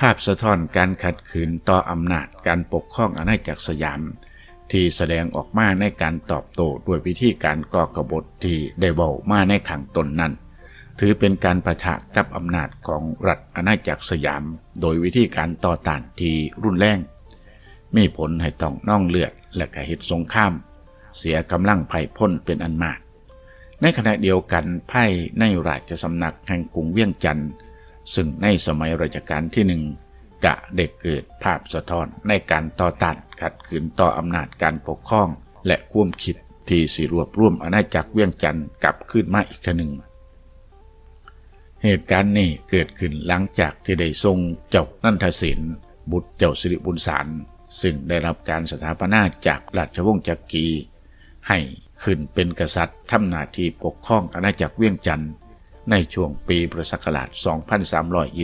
ภาพสะท้อนการขัดขืนต่ออำนาจการปกครองอาณาจักรสยาม ที่แสดงออกมาในการตอบโต้ด้วยวิธีการก่อกบฏที่ได้เว้ามาในขังตนนั้น ถือเป็นการประทะกับอำนาจของรัฐอาณาจักรสยาม โดยวิธีการต่อต้านที่รุนแรง มีผลให้ต้องน่องเลือดและกระเหตุสงคราม เสียกำลังไพ่พ้นเป็นอันมาก ในขณะเดียวกันไพ่ในราชสำนักแห่งกรุงเวียงจันทร์ ซึ่งในสมัยรัชกาลที่หนึ่งกะได้เกิดภาพสะท้อนในการต่อต้านขัดขืนต่ออำนาจการปกครอง และควมคิดที่สิรวบรวมอาณาจักรเวียงจันทร์กลับขึ้นมาอีกครั้งหนึ่ง เหตุการณ์นี้เกิดขึ้นหลังจากที่ได้ทรงเจ้านันทศิลป์บุตรเจ้าสิริบุญสารซึ่งได้รับการสถาปนาจากราชวงศ์จักรีให้ขึ้นเป็นกษัตริย์ทำหน้าที่ปกครองอาณาจักรเวียงจันทร์ ในช่วงปีพุทธศักราช 2320